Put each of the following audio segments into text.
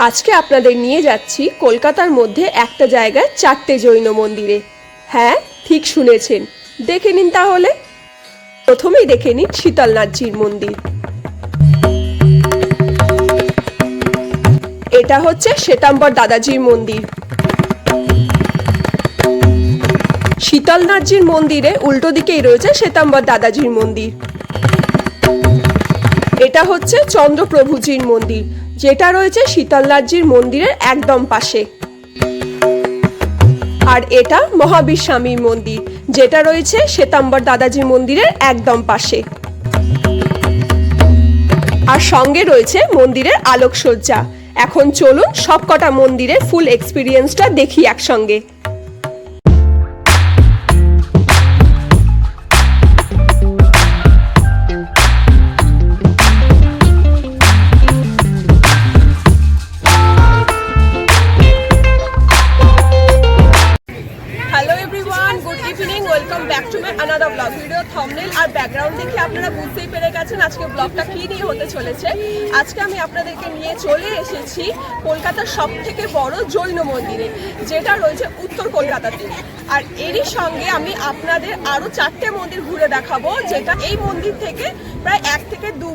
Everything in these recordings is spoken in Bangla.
আজকে আপনাদের নিয়ে যাচ্ছি কলকাতার মধ্যে একটা জায়গায় চারটে জৈন মন্দিরে। হ্যাঁ ঠিক শুনেছেন। দেখে নিন তাহলে। প্রথমেই দেখে নিন শীতলনাথজির মন্দির। এটা হচ্ছে শ্বেতাম্বর দাদাজির মন্দির। শীতলনাথজির মন্দিরে উল্টো দিকেই রয়েছে শ্বেতাম্বর দাদাজির মন্দির। এটা হচ্ছে চন্দ্রপ্রভুজির মন্দির। যেটা রয়েছে শীতলনাথজির মন্দিরের একদম পাশে। আর এটা মহাবীর স্বামীর মন্দির, যেটা রয়েছে শ্বেতাম্বর দাদাজির মন্দিরের একদম পাশে। আর সঙ্গে রয়েছে মন্দিরের আলোকসজ্জা। এখন চলুন সবকটা মন্দিরের ফুল এক্সপিরিয়েন্সটা দেখি একসঙ্গে। Evening welcome back to my another blog video thumbnail R background দেখে আপনারা বুঝতেই পেরে গেছেন আজকে ব্লগটা কী নিয়ে হতে চলেছে। আজকে আমি আপনাদেরকে নিয়ে চলে এসেছি কলকাতার সব থেকে বড় জৈন মন্দিরে, যেটা রয়েছে উত্তর কলকাতাতে। আর এরই সঙ্গে আমি আপনাদের আরও চারটে মন্দির ঘুরে দেখাবো, যেটা এই মন্দির থেকে প্রায় এক থেকে দু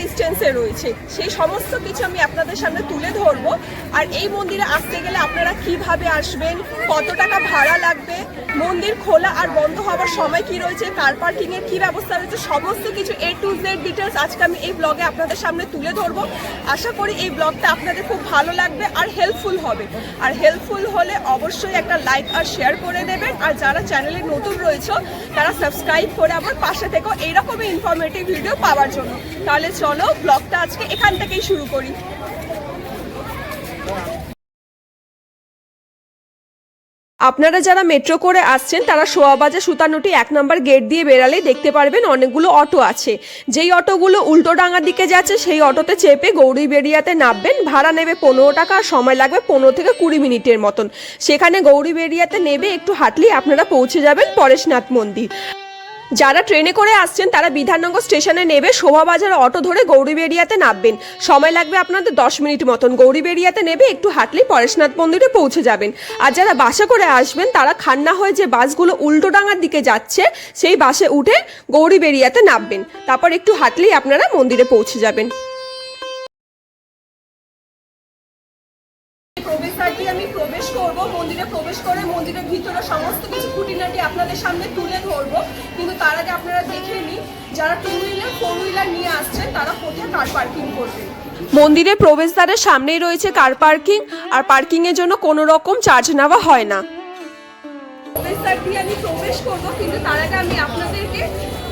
ডিস্টেন্সে রয়েছে। সেই সমস্ত কিছু আমি আপনাদের সামনে তুলে ধরবো। আর এই মন্দিরে আসতে গেলে আপনারা কীভাবে আসবেন, কত টাকা ভাড়া লাগবে, মন্দির খোলা আর বন্ধ হওয়ার সময় কি রয়েছে, কার পার্কিং এর কি ব্যবস্থা রয়েছে, সমস্ত কিছু এ টু জেড ডিটেলস আজকে আমি এই ব্লগে আপনাদের সামনে তুলে ধরবো। আশা করি এই ব্লগটা আপনাদের খুব ভালো লাগবে আর হেল্পফুল হবে। আর হেল্পফুল হলে অবশ্যই একটা লাইক আর শেয়ার করে দেবেন। আর যারা চ্যানেলে নতুন রয়েছে, তারা সাবস্ক্রাইব করে আমার পাশে থেকেও এইরকমই ইনফরমেটিভ ভিডিও পাওয়ার জন্য। তাহলে চলো ব্লগটা আজকে এখান থেকেই শুরু করি। আপনারা যারা মেট্রো করে আসছেন, তারা শোয়াবাজার সুতানুটি এক নম্বর গেট দিয়ে বেরালেই দেখতে পারবেন অনেকগুলো অটো আছে। যেই অটোগুলো উল্টো ডাঙার দিকে যাচ্ছে, সেই অটোতে চেপে গৌরী বেরিয়াতে নামবেন। ভাড়া নেবে পনেরো টাকা আর সময় লাগবে পনেরো থেকে কুড়ি মিনিটের মতন। সেখানে গৌরী বেরিয়াতে নেবে একটু হাঁটলেই আপনারা পৌঁছে যাবেন পরেশনাথ মন্দির। যারা ট্রেনে করে আসছেন, তারা বিধাননগর স্টেশনে নেবে শোভাবাজার অটো ধরে গৌরীবেরিয়াতে নামবেন। সময় লাগবে আপনাদের দশ মিনিট মতন। গৌরীবেরিয়াতে নেবে, একটু হাঁটলেই পরেশনাথ মন্দিরে পৌঁছে যাবেন। আর যারা বাসে করে আসবেন, তারা খান্না হয়ে যে বাসগুলো উল্টোডাঙার দিকে যাচ্ছে, সেই বাসে উঠে গৌরীবেরিয়াতে নামবেন। তারপর একটু হাঁটলেই আপনারা মন্দিরে পৌঁছে যাবেন। মন্দিরে প্রবেশ করে মন্দিরের ভিতরে সমস্ত কিছু খুঁটিনাটি আপনাদের সামনে তুলে ধরবো। কিন্তু তার আগে আপনারা দেখে নিন যারা টু হুইলার ফোর হুইলার নিয়ে আসছেন তারা কোথায় কার পার্কিং করবেন মন্দিরের প্রবেশদ্বারের সামনেই রয়েছে কার পার্কিং আর পার্কিং এর জন্য কোনো রকম চার্জ নেওয়া হয় না। প্রবেশদ্বার দিয়ে আমি প্রবেশ করব কিন্তু তার আগে আমি আপনাদেরকে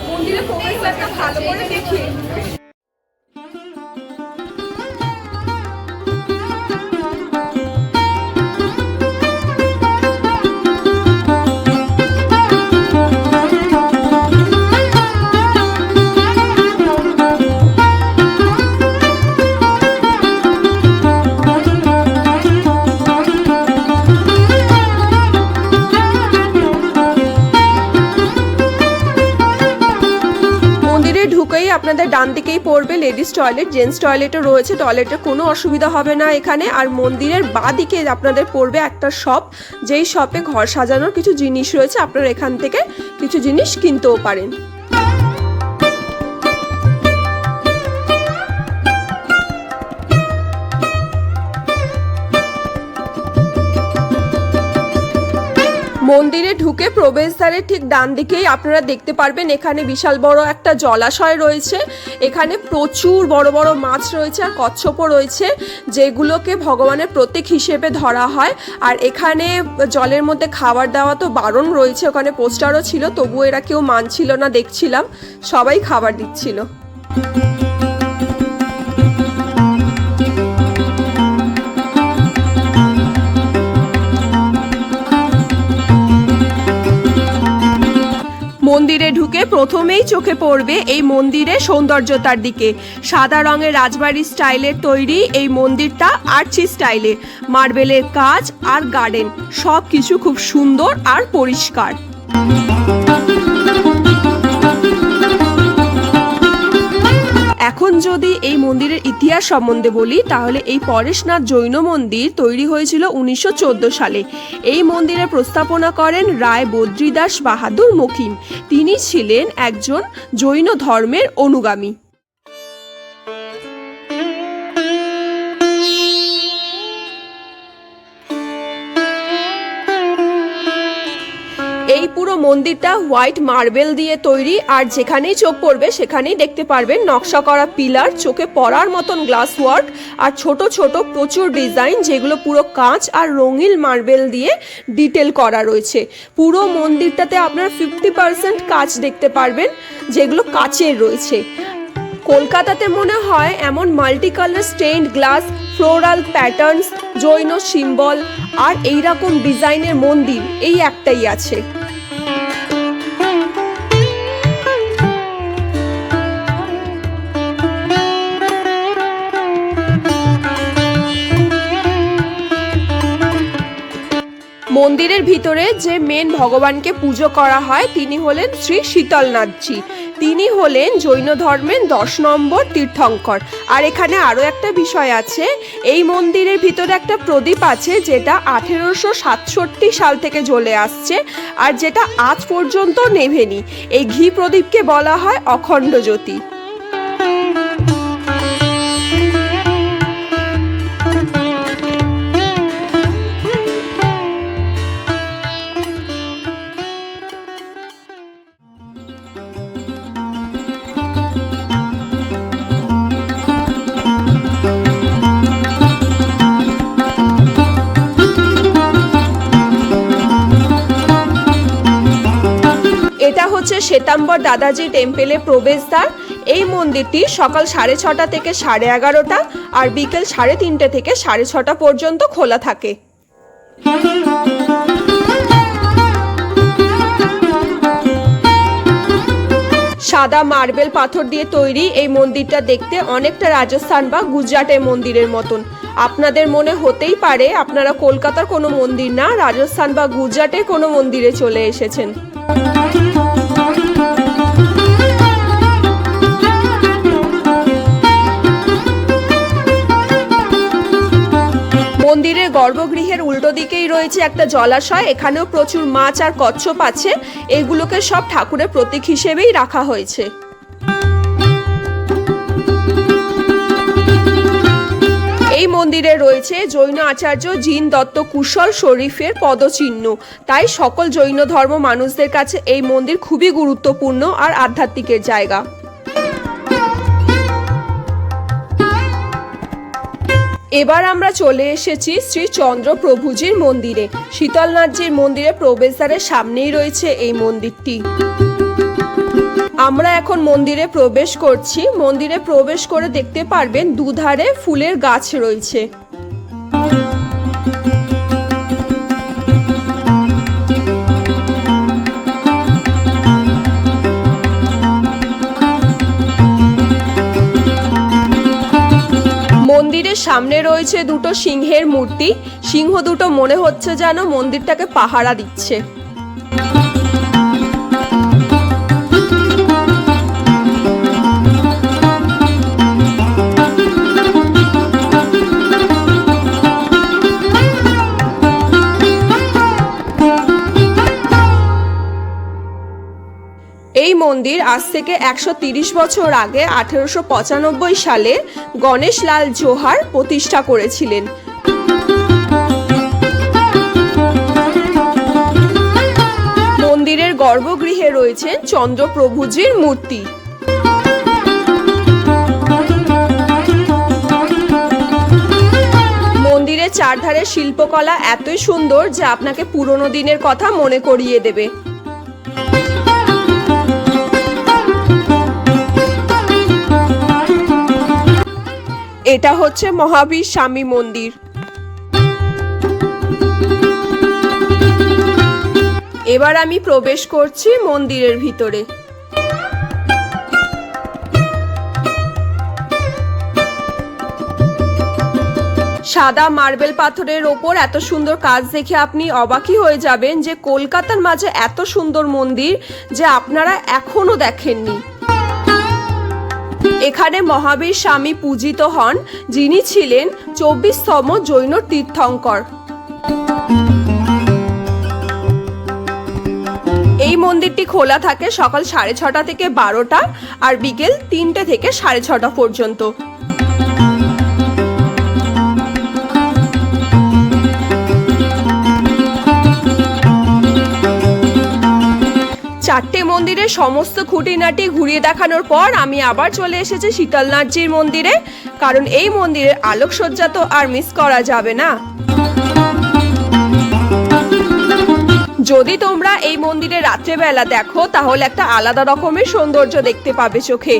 মন্দিরের প্রবেশদ্বারটা ভালো করে দেখিয়ে ডান দিকেই পড়বে লেডিস টয়লেট জেন্টস টয়লেটও রয়েছে টয়লেটের কোনো অসুবিধা হবে না এখানে। আর মন্দিরের বা দিকে আপনাদের পড়বে একটা শপ যেই শপে ঘর সাজানোর কিছু জিনিস রয়েছে, আপনারা এখান থেকে কিছু জিনিস কিনতেও পারেন। মন্দিরে ঢুকে প্রবেশদ্বারের ঠিক ডান দিকেই আপনারা দেখতে পারবেন এখানে বিশাল বড় একটা জলাশয় রয়েছে। এখানে প্রচুর বড় বড় মাছ রয়েছে আর কচ্ছপও রয়েছে, যেগুলোকে ভগবানের প্রতীক হিসেবে ধরা হয়। আর এখানে জলের মধ্যে খাবার দেওয়া তো বারণ রয়েছে, ওখানে পোস্টারও ছিল, তবুও এরা কেউ মানছিল না, দেখছিলাম। সবাই খাবার দিচ্ছিল। প্রথমেই চোখে পড়বে এই মন্দিরের সৌন্দর্যতার দিকে। সাদা রঙের রাজবাড়ি স্টাইলের তৈরি এই মন্দিরটা আর্চি স্টাইলে। মার্বেলের কাজ আর গার্ডেন সব কিছু খুব সুন্দর আর পরিষ্কার। এখন যদি এই মন্দিরের ইতিহাস সম্বন্ধে বলি, তাহলে এই পরেশনাথ জৈন মন্দির তৈরি হয়েছিল উনিশশো চোদ্দ সালে। এই মন্দিরের প্রস্থাপনা করেন রায় বদ্রীদাস বাহাদুর মকিম। তিনি ছিলেন একজন জৈন ধর্মের অনুগামী। পুরো মন্দিরটা হোয়াইট মার্বেল দিয়ে তৈরি, আর যেখানেই চোখ পড়বে সেখানেই দেখতে পারবেন নকশা করা পিলার, চোখে পড়ার মতন গ্লাস ওয়ার্ক আর ছোট ছোট প্রচুর ডিজাইন যেগুলো পুরো কাঁচ আর রঙিন মার্বেল দিয়ে ডিটেল করা রয়েছে। পুরো মন্দিরটাতে আপনার ফিফটি পার্সেন্ট কাঁচ দেখতে পারবেন, যেগুলো কাচের রয়েছে। কলকাতাতে মনে হয় এমন multi colour glass floral patterns Jain symbol আর এইরকম ডিজাইনের মন্দির এই একটাই আছে। মন্দিরের ভিতরে যে মেন ভগবানকে পুজো করা হয়, তিনি হলেন শ্রী শীতলনাথজি। তিনি হলেন জৈন ধর্মের দশ নম্বর তীর্থঙ্কর। আর এখানে আরও একটা বিষয় আছে, এই মন্দিরের ভিতরে একটা প্রদীপ আছে, যেটা আঠেরোশো সাতষট্টি সাল থেকে জ্বলে আসছে, আর যেটা আজ পর্যন্ত নেভেনি। এই ঘি প্রদীপকে বলা হয় অখণ্ড জ্যোতি। শ্বেতাম্বর দাদাজি টেম্পেলে প্রবেশদ্বার। এই মন্দিরটি সকাল সাড়ে ছটা থেকে সাড়ে এগারোটা আর বিকেল সাড়ে তিনটে থেকে সাড়ে ছটা পর্যন্ত খোলা থাকে। সাদা মার্বেল পাথর দিয়ে তৈরি এই মন্দিরটা দেখতে অনেকটা রাজস্থান বা গুজরাটের মন্দিরের মতন। আপনাদের মনে হতেই পারে আপনারা কলকাতার কোনো মন্দির না, রাজস্থান বা গুজরাটের কোনো মন্দিরে চলে এসেছেন। মন্দিরের গর্ভগৃহের উল্টো দিকেই রয়েছে একটা জলাশয়। এখানেও প্রচুর মাছ আর কচ্ছপ আছে। এগুলোকে সব ঠাকুরের প্রতীক হিসেবেই রাখা হয়েছে। এই মন্দিরে রয়েছে জৈন আচার্য জিন দত্ত কুশল শরীফের পদচিহ্ন। তাই সকল জৈন ধর্ম মানুষদের কাছে এই মন্দির খুবই গুরুত্বপূর্ণ আর আধ্যাত্মিকের জায়গা। এবার আমরা চলে এসেছি শ্রী চন্দ্রপ্রভুজির মন্দিরে। শীতলনাথজির মন্দিরে প্রবেশদ্বারের সামনেই রয়েছে এই মন্দিরটি। আমরা এখন মন্দিরে প্রবেশ করছি। মন্দিরে প্রবেশ করে দেখতে পারবেন দুধারে ফুলের গাছ রয়েছে। সামনে রয়েছে দুটো সিংহের মূর্তি। সিংহ দুটো মনে হচ্ছে যেন মন্দিরটাকে পাহারা দিচ্ছে। মন্দির আজ থেকে একশো বছর আগে আঠেরোশো পঁচানব্বই সালে গণেশ লাল জোহার প্রতিষ্ঠা করেছিলেন। মন্দিরের গর্ভগৃহে রয়েছেন চন্দ্রপ্রভুজির মূর্তি। মন্দিরের চারধারে শিল্পকলা এতই সুন্দর যে আপনাকে পুরনো দিনের কথা মনে করিয়ে দেবে। এটা হচ্ছে মহাবীর স্বামী মন্দির। এবার আমি প্রবেশ করছি মন্দিরের ভিতরে। সাদা মার্বেল পাথরের ওপর এত সুন্দর কাজ দেখে আপনি অবাকই হয়ে যাবেন যে কলকাতার মাঝে এত সুন্দর মন্দির যে আপনারা এখনও দেখেননি। এখানে মহাবীর স্বামী পূজিত হন, যিনি ছিলেন চব্বিশতম জৈন তীর্থঙ্কর। এই মন্দিরটি খোলা থাকে সকাল সাড়ে ছটা থেকে বারোটা আর বিকেল তিনটে থেকে সাড়ে ছটা পর্যন্ত। চারটে মন্দিরের সমস্ত খুঁটিনাটি ঘুরিয়ে দেখানোর পর আমি আবার চলে এসেছি শীতলনাথজির মন্দিরে, কারণ এই মন্দিরের আলোকসজ্জা তো আর মিস করা যাবে না। যদি তোমরা এই মন্দিরে রাত্রেবেলা দেখো, তাহলে একটা আলাদা রকমের সৌন্দর্য দেখতে পাবে চোখে।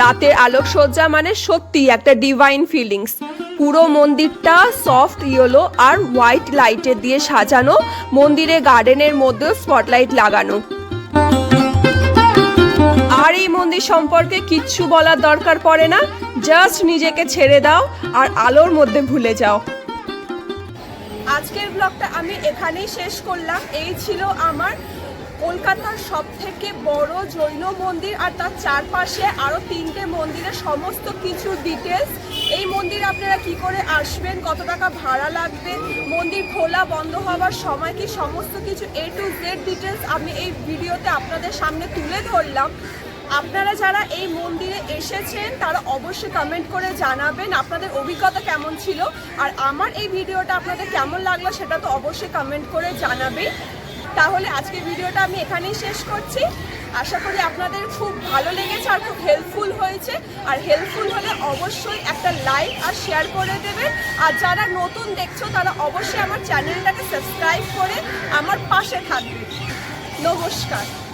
রাতের আলোকসজ্জা মানে সত্যি একটা ডিভাইন ফিলিংস পুরো মন্দিরটা সফট ইয়েলো আর হোয়াইট লাইটের দিয়ে সাজানো, মন্দিরে গার্ডেনের মধ্যেও স্পটলাইট লাগানো। আর এই মন্দির সম্পর্কে কিচ্ছু বলার দরকার পড়ে না। জাস্ট নিজেকে ছেড়ে দাও আর আলোর মধ্যে ভুলে যাও। আজকের ব্লগটা আমি এখানেই শেষ করলাম। এই ছিল আমার কলকাতার সব থেকে বড় জৈন মন্দির আর তার চারপাশে আরও তিনটে মন্দিরের সমস্ত কিছু ডিটেলস এই মন্দির আপনারা কি করে আসবেন, কত টাকা ভাড়া লাগবে, মন্দির খোলা বন্ধ হওয়ার সময় কি সমস্ত কিছু এ টু জেড ডিটেলস আমি এই ভিডিওতে আপনাদের সামনে তুলে ধরলাম। আপনারা যারা এই মন্দিরে এসেছেন, তারা অবশ্যই কমেন্ট করে জানাবেন আপনাদের অভিজ্ঞতা কেমন ছিল। আর আমার এই ভিডিওটা আপনাদের কেমন লাগল সেটা তো অবশ্যই কমেন্ট করে জানাবেন। তাহলে আজকে ভিডিওটা আমি এখানেই শেষ করছি। আশা করি আপনাদের খুব ভালো লেগেছে আর খুব হেল্পফুল হয়েছে। আর হেল্পফুল হলে অবশ্যই একটা লাইক আর শেয়ার করে দেবেন। আর যারা নতুন দেখছ, তারা অবশ্যই আমার চ্যানেলটাকে সাবস্ক্রাইব করে আমার পাশে থাকবে। নমস্কার।